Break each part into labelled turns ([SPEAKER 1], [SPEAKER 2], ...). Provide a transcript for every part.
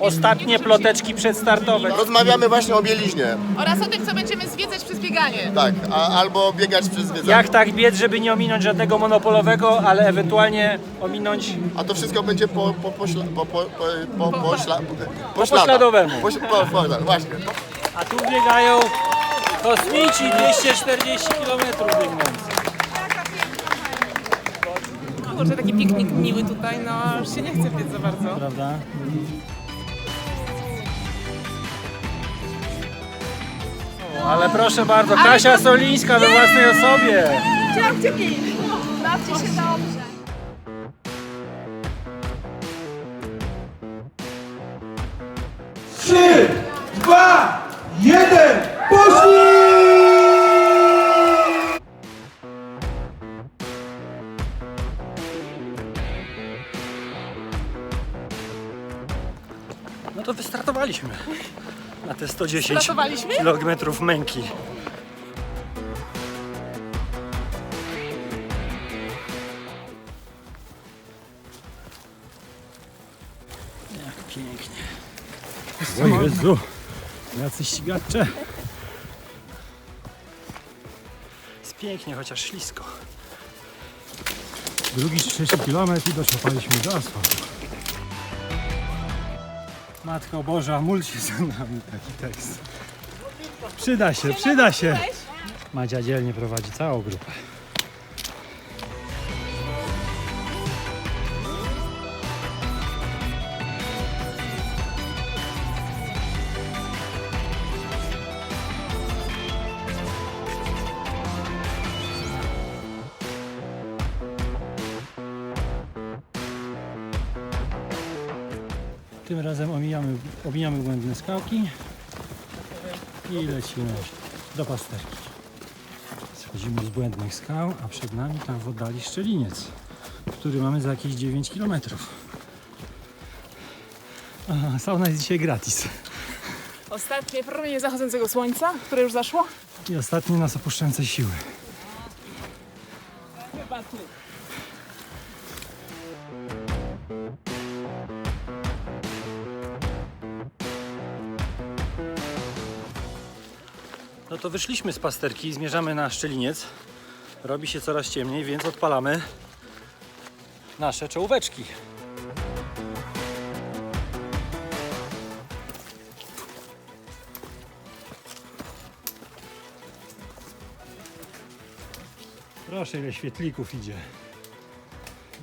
[SPEAKER 1] ostatnie ploteczki przedstartowe.
[SPEAKER 2] Rozmawiamy właśnie o bieliźnie.
[SPEAKER 3] Oraz o tym, co będziemy zwiedzać przez bieganie.
[SPEAKER 2] Tak, a, albo biegać przez zwiedzanie.
[SPEAKER 1] Jak tak biec, żeby nie ominąć żadnego monopolowego, ale ewentualnie ominąć
[SPEAKER 2] A to wszystko będzie po, po, pośla, po, po, po, po, pośla, po,
[SPEAKER 1] pośladowemu.
[SPEAKER 2] Po, po, po, tak, właśnie.
[SPEAKER 1] A tu biegają kosmici 240 km biegnący.
[SPEAKER 3] Kurczę, taki piknik miły tutaj, no już się nie chce biec za bardzo.
[SPEAKER 1] Prawda? Ale proszę bardzo, Kasia Solińska we własnej osobie.
[SPEAKER 4] Bawcie się dobrze.
[SPEAKER 5] Trzy, dwa, jeden, poszli!
[SPEAKER 1] No to wystartowaliśmy na te 110
[SPEAKER 3] Wystartowaliśmy?
[SPEAKER 1] kilometrów męki. Jak pięknie. O Jezu, jacy ścigacze. Jest pięknie, chociaż ślisko.
[SPEAKER 6] Drugi czy trzeci kilometr i doczepaliśmy do asfaltu.
[SPEAKER 1] Matko Boża, mól się za nami taki tekst. Przyda się, przyda się. Madzia dzielnie prowadzi całą grupę. Tym razem omijamy, omijamy błędne skałki i lecimy do pasterki. Schodzimy z błędnych skał, a przed nami tam w oddali szczeliniec, który mamy za jakieś 9 km. A, sauna jest dzisiaj gratis.
[SPEAKER 3] Ostatnie promienie zachodzącego słońca, które już zaszło.
[SPEAKER 1] I ostatnie nas opuszczające siły.
[SPEAKER 3] Chyba tu.
[SPEAKER 1] No to wyszliśmy z pasterki zmierzamy na szczeliniec. Robi się coraz ciemniej, więc odpalamy nasze czołóweczki. Proszę, ile świetlików idzie.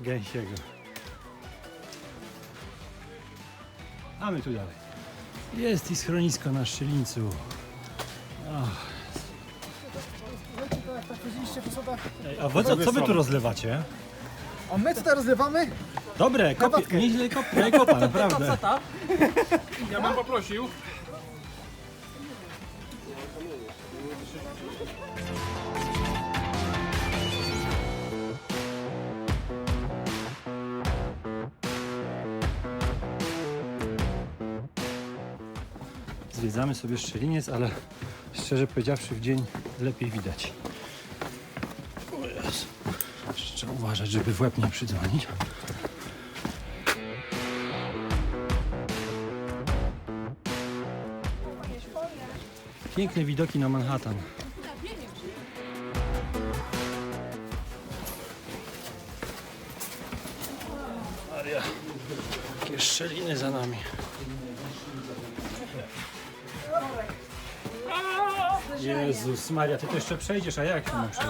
[SPEAKER 1] Gęsiego. A my tu dalej. Jest i schronisko na Ej, A wy co, co wy tu rozlewacie?
[SPEAKER 5] A my tutaj rozlewamy?
[SPEAKER 1] Dobre, kopie, nieźle kop, nie kopa, naprawdę.
[SPEAKER 7] Ja bym poprosił.
[SPEAKER 1] Zwiedzamy sobie szczeliniec, ale szczerze powiedziawszy w dzień lepiej widać. O. Trzeba uważać, żeby w łeb nie przydzwonić. Piękne widoki na Manhattan. Maria, jakie szczeliny za nami. Jezus Maria, ty to jeszcze przejdziesz, a jak mam przejść?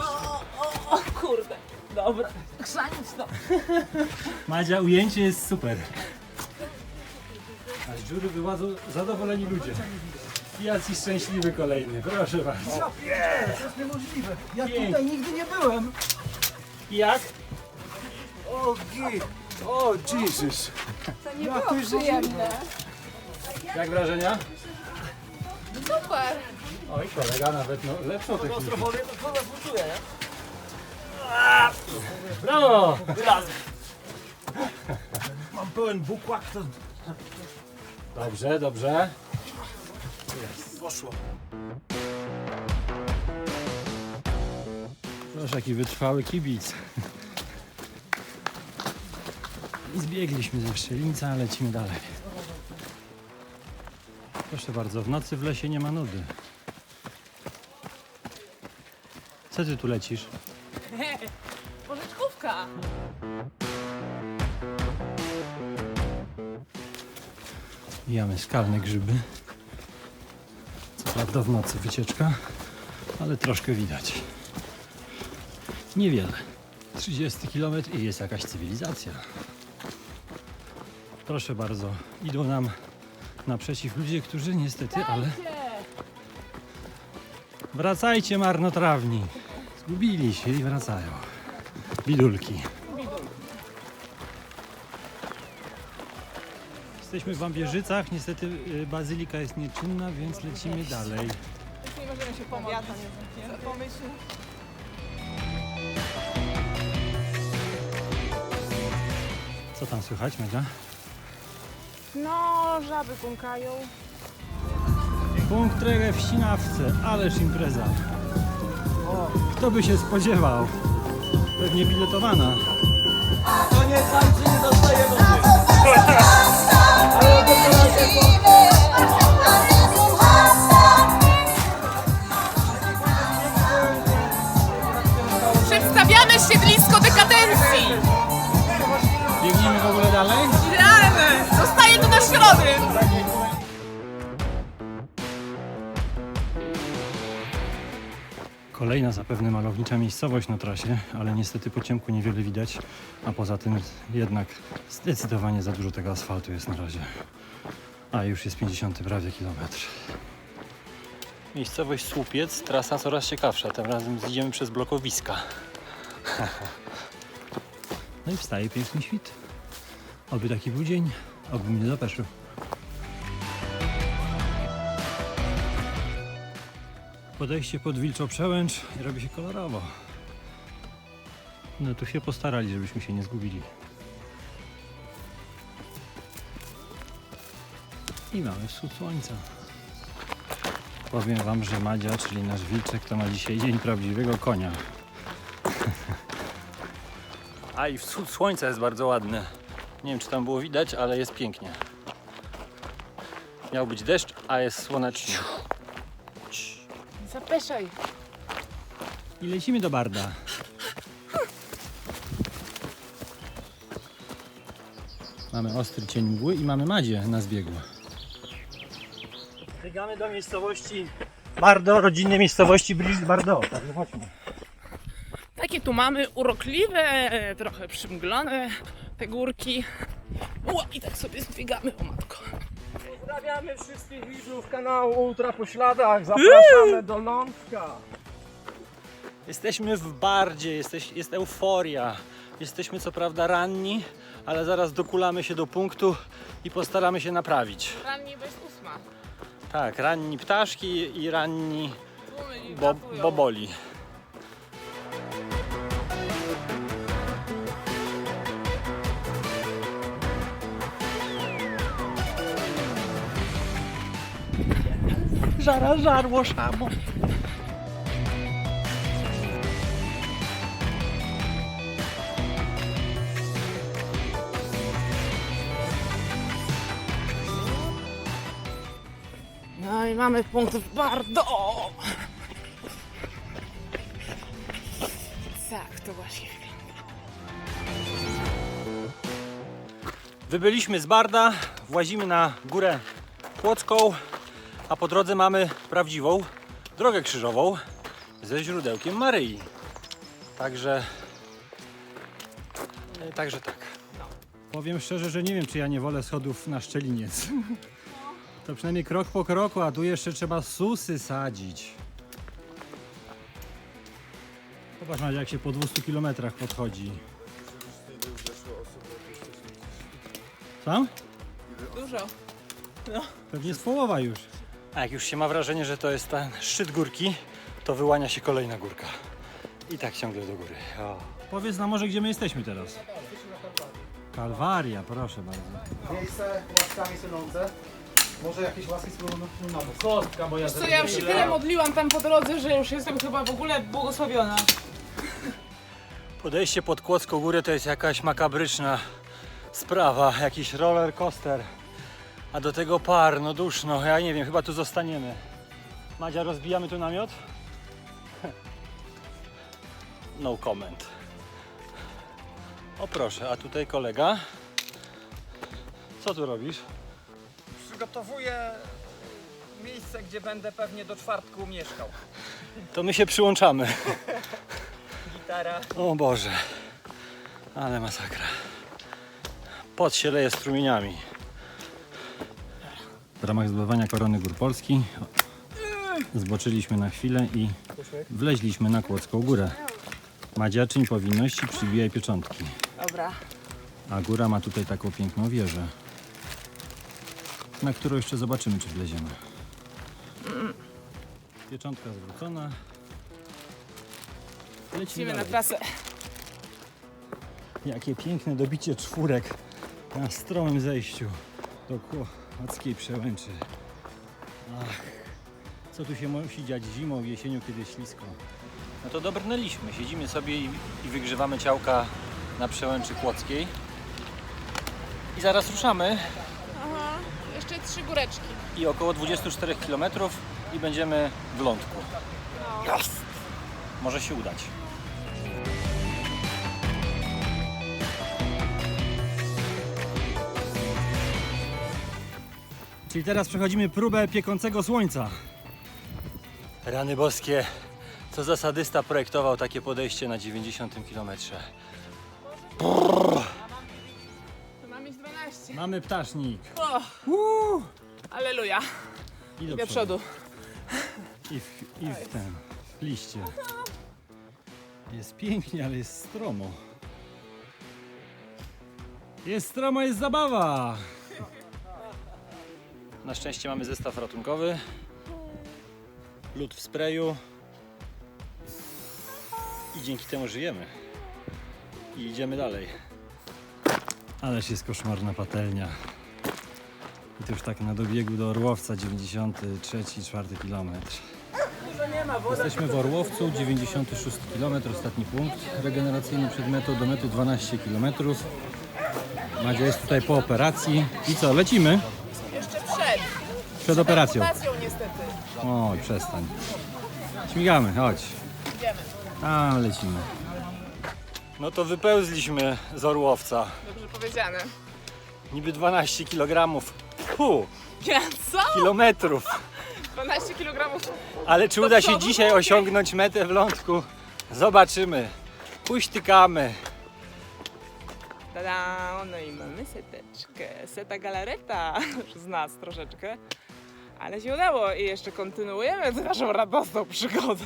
[SPEAKER 3] O kurde, dobra. Chrzanić to.
[SPEAKER 1] Madzia, ujęcie jest super. A z dziury wyładzą zadowoleni ludzie. Jacy szczęśliwy kolejny, proszę bardzo.
[SPEAKER 5] To jest niemożliwe. Ja
[SPEAKER 1] Pięknie.
[SPEAKER 5] tutaj nigdy nie byłem.
[SPEAKER 1] I jak?
[SPEAKER 5] O, git. O, Jesus.
[SPEAKER 4] To nie było przyjemne.
[SPEAKER 1] Jak wrażenia?
[SPEAKER 4] Super.
[SPEAKER 1] Oj, kolega nawet no, lepszą technikę. Brawo!
[SPEAKER 5] Mam pełen bukłak, to
[SPEAKER 1] Dobrze, dobrze.
[SPEAKER 5] poszło.
[SPEAKER 1] Proszę, jaki wytrwały kibic. I zbiegliśmy ze Szczelińca, lecimy dalej. Proszę bardzo, w nocy w lesie nie ma nudy. Co ty tu lecisz?
[SPEAKER 3] Pożyczkówka.
[SPEAKER 1] Mijamy skalne grzyby. Co prawda w nocy wycieczka, ale troszkę widać. Niewiele. 30 km i jest jakaś cywilizacja. Proszę bardzo, idą nam naprzeciw ludzie, którzy niestety, ale... Wracajcie marnotrawni. Zgubili się i wracają. Bidulki. Jesteśmy w Wambierzycach, niestety y, bazylika jest nieczynna, więc lecimy dalej.
[SPEAKER 3] Nie możemy się pomóc. Pomyśl.
[SPEAKER 1] Co tam słychać, Medzia?
[SPEAKER 3] No, żaby kumkają.
[SPEAKER 1] Punkt regę w Ścinawce, ależ impreza. Kto by się spodziewał? Pewnie biletowana.
[SPEAKER 3] Przedstawiamy
[SPEAKER 1] Kolejna zapewne malownicza miejscowość na trasie, ale niestety po ciemku niewiele widać, a poza tym jednak zdecydowanie za dużo tego asfaltu jest na razie. A już jest 50 prawie kilometr. Miejscowość Słupiec, trasa coraz ciekawsza, tym razem zjedziemy przez blokowiska. No i wstaje piękny świt. Oby taki był dzień, oby mnie zapeszył. Podejście pod wilczą przełęcz i robi się kolorowo. No tu się postarali, żebyśmy się nie zgubili. I mamy wschód słońca. Powiem wam, że Madzia, czyli nasz wilczek, to ma dzisiaj dzień prawdziwego konia. A i wschód słońca jest bardzo ładny. Nie wiem, czy tam było widać, ale jest pięknie. Miał być deszcz, a jest słonecznie.
[SPEAKER 3] Zapeszaj.
[SPEAKER 1] I lecimy do Barda. Mamy ostry cień mgły i mamy Madzie na zbiegu. Biegamy do miejscowości Bardo, rodzinnej miejscowości Brigitte Bardot. Także chodźmy.
[SPEAKER 3] Takie tu mamy urokliwe, trochę przymglone te górki. Ua, I tak sobie zbiegamy, o matko.
[SPEAKER 5] Pozdrawiamy wszystkich widzów kanału Ultra po śladach. Zapraszamy do Lądka.
[SPEAKER 1] Jesteśmy w Bardzie, jesteś, jest euforia. Jesteśmy co prawda ranni, ale zaraz dokulamy się do punktu i postaramy się naprawić.
[SPEAKER 3] Ranni bez ósma.
[SPEAKER 1] Tak, ranni ptaszki i ranni
[SPEAKER 3] Tłumy
[SPEAKER 1] bo, boboli. Żara żarło szamo.
[SPEAKER 3] No i mamy punkt w Bardo. Tak, to właśnie.
[SPEAKER 1] Wybyliśmy z Barda, włazimy na górę Płocką, a po drodze mamy prawdziwą drogę krzyżową ze źródełkiem Maryi. Także, e, także tak. Powiem szczerze, że nie wiem, czy ja nie wolę schodów na szczeliniec. To przynajmniej krok po kroku, a tu jeszcze trzeba susy sadzić. Popatrz, Madzia, jak się po 200 kilometrach podchodzi. Co?
[SPEAKER 3] Dużo.
[SPEAKER 1] Pewnie jest połowa już. A jak już się ma wrażenie, że to jest ten szczyt górki, to wyłania się kolejna górka. I tak ciągle do góry. O. Powiedz nam może, gdzie my jesteśmy teraz. Kalwaria, proszę bardzo.
[SPEAKER 8] Miejsce łaskami sunące. Może jakieś łaski spróbujemy na bok.
[SPEAKER 5] Kostka moja
[SPEAKER 3] Co ja już się tyle modliłam tam po drodze, że już jestem chyba w ogóle błogosławiona.
[SPEAKER 1] Podejście pod Kłodzką Górę to jest jakaś makabryczna sprawa, jakiś roller coaster. A do tego parno, duszno. Ja nie wiem, chyba tu zostaniemy. Madzia, rozbijamy tu namiot? No comment. O proszę, a tutaj kolega. Co tu robisz?
[SPEAKER 5] Przygotowuję miejsce, gdzie będę pewnie do czwartku mieszkał.
[SPEAKER 1] To my się przyłączamy.
[SPEAKER 5] Gitara.
[SPEAKER 1] O Boże. Ale masakra. Pot się leje strumieniami. W ramach zdobywania korony gór Polski zboczyliśmy na chwilę i wleźliśmy na Kłodzką górę. Madzia, czyń powinności, przybijaj pieczątki.
[SPEAKER 3] Dobra.
[SPEAKER 1] A góra ma tutaj taką piękną wieżę, na którą jeszcze zobaczymy, czy wleziemy. Pieczątka zwrócona. Lecimy
[SPEAKER 3] na
[SPEAKER 1] dalej.
[SPEAKER 3] trasę.
[SPEAKER 1] Jakie piękne dobicie czwórek na stromym zejściu do Kłodzkiej Przełęczy. Ach, co tu się musi dziać zimą, jesienią, kiedy jest ślisko. No to dobrnęliśmy. Siedzimy sobie i, i wygrzewamy ciałka na Przełęczy Kłodzkiej. I zaraz ruszamy
[SPEAKER 3] Aha, jeszcze trzy góreczki.
[SPEAKER 1] i około 24 km i będziemy w lądku. Jest! Może się udać. Czyli teraz przechodzimy próbę piekącego słońca. Rany boskie, co za sadysta projektował takie podejście na 90 km.
[SPEAKER 3] To mam mieć 12.
[SPEAKER 1] Mamy ptasznik.
[SPEAKER 3] O,
[SPEAKER 1] Uuu.
[SPEAKER 3] aleluja.
[SPEAKER 1] I do
[SPEAKER 3] Do przodu.
[SPEAKER 1] I w, I w ten, w liście. Jest pięknie, ale jest stromo. Jest stromo, jest zabawa! Na szczęście mamy zestaw ratunkowy. Lód w sprayu. I dzięki temu żyjemy. I idziemy dalej. Ależ jest koszmarna patelnia. I to już tak na dobiegu do Orłowca, 93-4 kilometr. Jesteśmy w Orłowcu, 96 km, ostatni punkt regeneracyjny przed metą, do mety 12 km. Madzia jest tutaj po operacji. I co, lecimy?
[SPEAKER 3] Przed.
[SPEAKER 1] Przed operacją.
[SPEAKER 3] Operacją niestety.
[SPEAKER 1] Oj, przestań. Śmigamy, chodź.
[SPEAKER 3] Idziemy.
[SPEAKER 1] A, lecimy. No to wypełzliśmy z Orłowca.
[SPEAKER 3] Dobrze powiedziane.
[SPEAKER 1] Niby 12 kg. Fu,
[SPEAKER 3] Ja co?
[SPEAKER 1] kilometrów.
[SPEAKER 3] 12 kg.
[SPEAKER 1] Ale czy uda się dzisiaj osiągnąć metę w lądku? Zobaczymy. Puśtykamy.
[SPEAKER 3] Tada, no i mamy seteczkę. Seta galareta. Już z nas troszeczkę. Ale się udało i jeszcze kontynuujemy naszą radosną przygodę.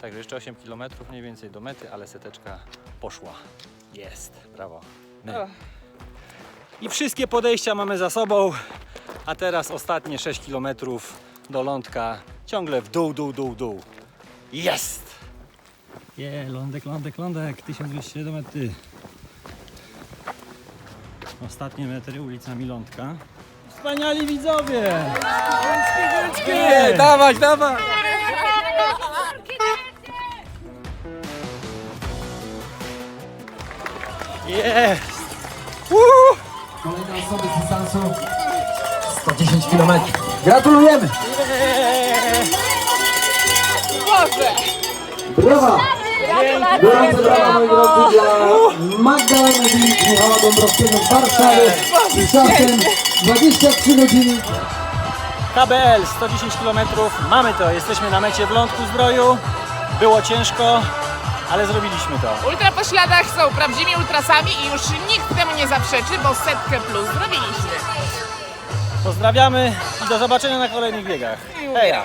[SPEAKER 1] Także jeszcze 8 km mniej więcej do mety, ale seteczka poszła. Jest, brawo. My.
[SPEAKER 3] O.
[SPEAKER 1] I wszystkie podejścia mamy za sobą, a teraz ostatnie 6 km do lądka, ciągle w dół, dół, dół, dół. Jest! Je, lądek, lądek, lądek, 1200 do mety. Ostatnie metry ulicami lądka. Wspaniali widzowie! Nie, dawać, dawać! Jest! Woo!
[SPEAKER 9] Kolejne osoby z dystansu 110 km. Gratulujemy!
[SPEAKER 3] Boże!
[SPEAKER 9] Brawa! Gorące brawa moi drodzy dla Magdaleny Wilk, Michała Dąbrowskiego z Warszawy z czasem 23 godziny
[SPEAKER 1] KBL 110 km, mamy to, jesteśmy na mecie w Lądku Zdroju. Było ciężko, ale zrobiliśmy to.
[SPEAKER 3] Ultra po śladach są prawdziwymi ultrasami i już nikt temu nie zaprzeczy, bo setkę plus zrobiliśmy.
[SPEAKER 1] Pozdrawiamy i do zobaczenia na kolejnych biegach. Heja!